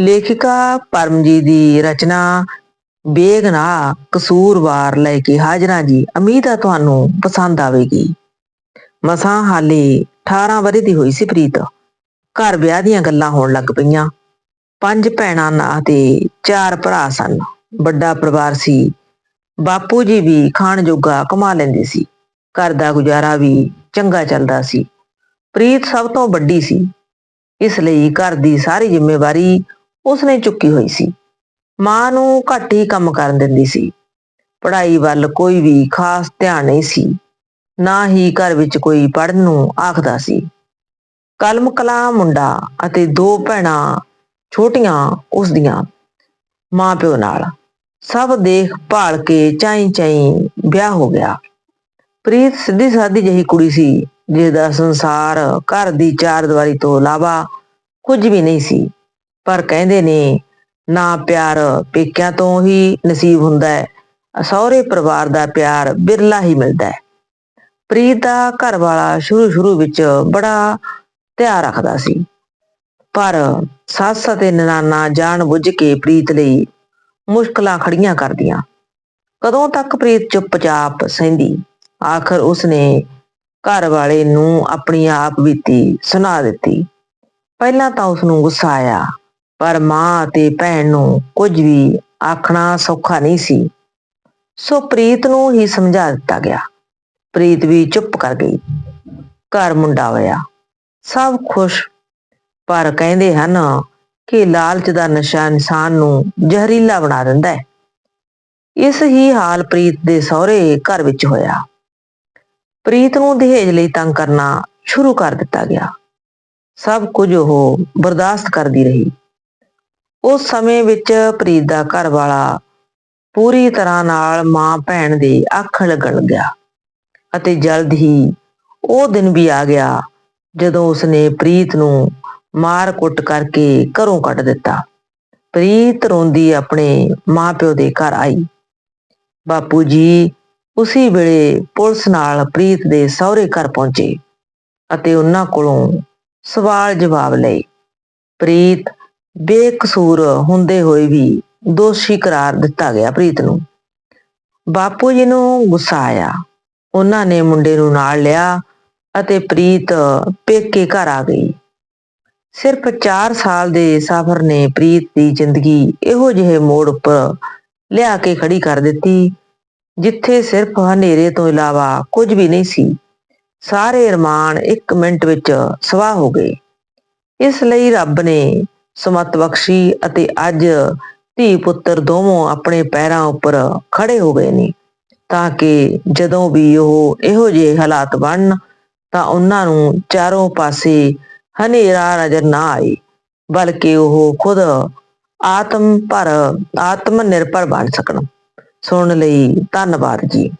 ਲੇਖਿਕਾ ਪਰਮਜੀਤ ਦੀ ਰਚਨਾ ਬੇਗਨਾਹ ਕਸੂਰਵਾਰ ਲੈ ਕੇ ਹਾਜ਼ਰਾਂ ਜੀ। ਉਮੀਦ ਆ ਤੁਹਾਨੂੰ ਪਸੰਦ ਆਵੇਗੀ। ਮਸਾਂ ਹਾਲੇ 18 ਵਰੇ ਦੀ ਹੋਈ ਸੀ ਪ੍ਰੀਤ। ਘਰ ਵਿਆਹ ਦੀਆਂ ਗੱਲਾਂ ਹੋਣ ਲੱਗ ਪਈਆਂ। ਪੰਜ ਭੈਣਾਂ ਨਾ ਤੇ ਚਾਰ ਭਰਾ ਸਨ। ਵੱਡਾ ਪਰਿਵਾਰ ਸੀ। ਬਾਪੂ ਜੀ ਵੀ ਖਾਣ ਜੋਗਾ ਕਮਾ ਲੈਂਦੇ ਸੀ। ਘਰ ਦਾ ਗੁਜ਼ਾਰਾ ਵੀ ਚੰਗਾ ਚੱਲਦਾ ਸੀ। ਪ੍ਰੀਤ ਸਭ ਤੋਂ ਵੱਡੀ ਸੀ। ਇਸ ਲਈ ਘਰ ਦੀ ਸਾਰੀ ਜ਼ਿੰਮੇਵਾਰੀ ਉਸਨੇ ਚੁੱਕੀ ਹੋਈ ਸੀ। ਮਾਂ ਨੂੰ ਘੱਟ ਹੀ ਕੰਮ ਕਰਨ ਦਿੰਦੀ ਸੀ। ਪੜ੍ਹਾਈ ਵੱਲ ਕੋਈ ਵੀ ਖਾਸ ਧਿਆਨ ਨਹੀਂ ਸੀ। ਨਾ ਹੀ ਘਰ ਵਿੱਚ ਕੋਈ ਪੜ੍ਹਨ ਨੂੰ ਆਖਦਾ ਸੀ। ਕਲਮ ਕਲਾ ਮੁੰਡਾ ਅਤੇ ਦੋ ਭੈਣਾਂ ਛੋਟੀਆਂ ਉਸ ਦੀਆਂ ਮਾਂ ਪਿਓ ਨਾਲ। ਸਭ ਦੇਖ ਭਾਲ ਕੇ ਚਾਈ ਚਾਈ ਵਿਆਹ ਹੋ ਗਿਆ। ਪ੍ਰੀਤ ਸਿੱਧੀ ਸਾਦੀ ਜਿਹੀ ਕੁੜੀ ਸੀ ਜਿਸਦਾ ਸੰਸਾਰ ਘਰ ਦੀ ਚਾਰ ਦੀਵਾਰੀ ਤੋਂ ਇਲਾਵਾ ਕੁਝ ਵੀ ਨਹੀਂ ਸੀ। ਪਰ ਕਹਿੰਦੇ ਨੇ, ਨਾ ਪਿਆਰ ਪੇਕਿਆਂ ਤੋਂ ਹੀ ਨਸੀਬ ਹੁੰਦਾ ਹੈ। ਸਹੁਰੇ ਪਰਿਵਾਰ ਦਾ ਪਿਆਰ ਬਿਰਲਾ ਹੀ ਮਿਲਦਾ ਹੈ। ਪ੍ਰੀਤ ਦਾ ਘਰ ਵਾਲਾ ਸ਼ੁਰੂ ਸ਼ੁਰੂ ਵਿੱਚ ਬੜਾ ਧਿਆਨ ਰੱਖਦਾ ਸੀ। ਪਰ ਸੱਸ ਅਤੇ ਨਨਾਨਾ ਜਾਣ ਬੁੱਝ ਕੇ ਪ੍ਰੀਤ ਲਈ ਮੁਸ਼ਕਲਾਂ ਖੜੀਆਂ ਕਰਦੀਆਂ। ਕਦੋਂ ਤੱਕ ਪ੍ਰੀਤ ਚੁੱਪਚਾਪ ਸਹਿੰਦੀ, ਆਖਰ ਉਸਨੇ ਘਰ ਵਾਲੇ ਨੂੰ ਆਪਣੀ ਆਪ ਬੀਤੀ ਸੁਣਾ ਦਿੱਤੀ। ਪਹਿਲਾਂ ਤਾਂ ਉਸ ਨੂੰ ਗੁੱਸਾ ਆਇਆ। ਪਰ ਮਾਂ ਅਤੇ ਭੈਣ ਨੂੰ ਕੁਝ ਵੀ ਆਖਣਾ ਸੌਖਾ ਨਹੀਂ ਸੀ। ਸੋ ਪ੍ਰੀਤ ਨੂੰ ਹੀ ਸਮਝਾ ਦਿੱਤਾ ਗਿਆ। ਪ੍ਰੀਤ ਵੀ ਚੁੱਪ ਕਰ ਗਈ। ਘਰ ਮੁੰਡਾ ਹੋਇਆ। ਸਭ ਖੁਸ਼। ਪਰ ਕਹਿੰਦੇ ਹਨ ਕਿ ਲਾਲਚ ਦਾ ਨਸ਼ਾ ਇਨਸਾਨ ਨੂੰ ਜ਼ਹਿਰੀਲਾ ਬਣਾ ਦਿੰਦਾ ਹੈ। ਇਸ ਹੀ ਹਾਲ ਪ੍ਰੀਤ ਦੇ ਸਹੁਰੇ ਘਰ ਵਿੱਚ ਹੋਇਆ। ਪ੍ਰੀਤ ਨੂੰ ਦਹੇਜ ਲਈ ਤੰਗ ਕਰਨਾ ਸ਼ੁਰੂ ਕਰ ਦਿੱਤਾ ਗਿਆ। ਸਭ ਕੁਝ ਉਹ ਬਰਦਾਸ਼ਤ ਕਰਦੀ ਰਹੀ। ਉਸ ਸਮੇਂ ਵਿੱਚ ਪ੍ਰੀਤ ਦਾ ਘਰ ਵਾਲਾ ਪੂਰੀ ਤਰ੍ਹਾਂ ਨਾਲ ਮਾਂ ਭੈਣ ਦੇ ਅੱਖ ਲੱਗਣ ਗਿਆ ਅਤੇ ਜਲਦ ਹੀ ਉਹ ਦਿਨ ਵੀ ਆ ਗਿਆ ਜਦੋਂ ਉਸਨੇ ਪ੍ਰੀਤ ਨੂੰ ਮਾਰ ਕੁੱਟ ਕਰਕੇ ਘਰੋਂ ਕੱਢ ਦਿੱਤਾ। ਪ੍ਰੀਤ ਰੋਂਦੀ ਆਪਣੇ ਮਾਪਿਓ ਦੇ ਘਰ ਆਈ। ਬਾਪੂ ਜੀ, ਉਸੇ ਵੇਲੇ ਪੁਲਿਸ ਨਾਲ ਪ੍ਰੀਤ ਦੇ ਸਹੁਰੇ ਘਰ ਪਹੁੰਚੇ ਅਤੇ ਉਹਨਾਂ ਕੋਲੋਂ ਸਵਾਲ ਜਵਾਬ ਲਏ। ਪ੍ਰੀਤ ਬੇਕਸੂਰ ਹੁੰਦੇ ਹੋਏ ਵੀ ਦੋਸ਼ੀ ਕਰਾਰ ਦਿੱਤਾ ਗਿਆ ਪ੍ਰੀਤ ਨੂੰ। ਬਾਪੂ ਜੀ ਨੂੰ ਗੁੱਸਾ ਆਇਆ। ਉਹਨਾਂ ਨੇ ਮੁੰਡੇ ਨੂੰ ਨਾਲ ਲਿਆ ਅਤੇ ਪ੍ਰੀਤ ਪੇਕੇ ਘਰ ਆ ਗਈ। ਸਿਰਫ 4 ਸਾਲ ਦੇ ਸਫ਼ਰ ਨੇ ਪ੍ਰੀਤ ਦੀ ਜ਼ਿੰਦਗੀ ਇਹੋ ਜਿਹੇ ਮੋੜ ਉੱਪਰ ਲਿਆ ਕੇ ਖੜੀ ਕਰ ਦਿੱਤੀ, ਜਿੱਥੇ ਸਿਰਫ ਹਨੇਰੇ ਤੋਂ ਇਲਾਵਾ ਕੁਝ ਵੀ ਨਹੀਂ ਸੀ। ਸਾਰੇ ਅਰਮਾਨ ਇੱਕ ਮਿੰਟ ਵਿੱਚ ਸਵਾਹ ਹੋ ਗਏ। ਇਸ ਲਈ ਰੱਬ ਨੇ ਸਮਤ ਬਖਸ਼ੀ ਅਤੇ ਅੱਜ ਧੀ ਪੁੱਤਰ ਦੋਵੇਂ ਆਪਣੇ ਪੈਰਾਂ ਉੱਪਰ ਖੜੇ ਹੋ ਗਏ ਨੇ। ਤਾਂ ਕਿ ਜਦੋਂ ਵੀ ਉਹ ਇਹੋ ਜਿਹੇ ਹਾਲਾਤ ਬਣਨ, ਤਾਂ ਉਹਨਾਂ ਨੂੰ ਚਾਰੋਂ ਪਾਸੇ ਹਨੇਰਾ ਨਜ਼ਰ ਨਾ ਆਏ, ਬਲਕਿ ਉਹ ਖੁਦ ਆਤਮ ਪਰ ਆਤਮ ਨਿਰਭਰ ਬਣ ਸਕਣ। ਸੁਣਨ ਲਈ ਧੰਨਵਾਦ ਜੀ।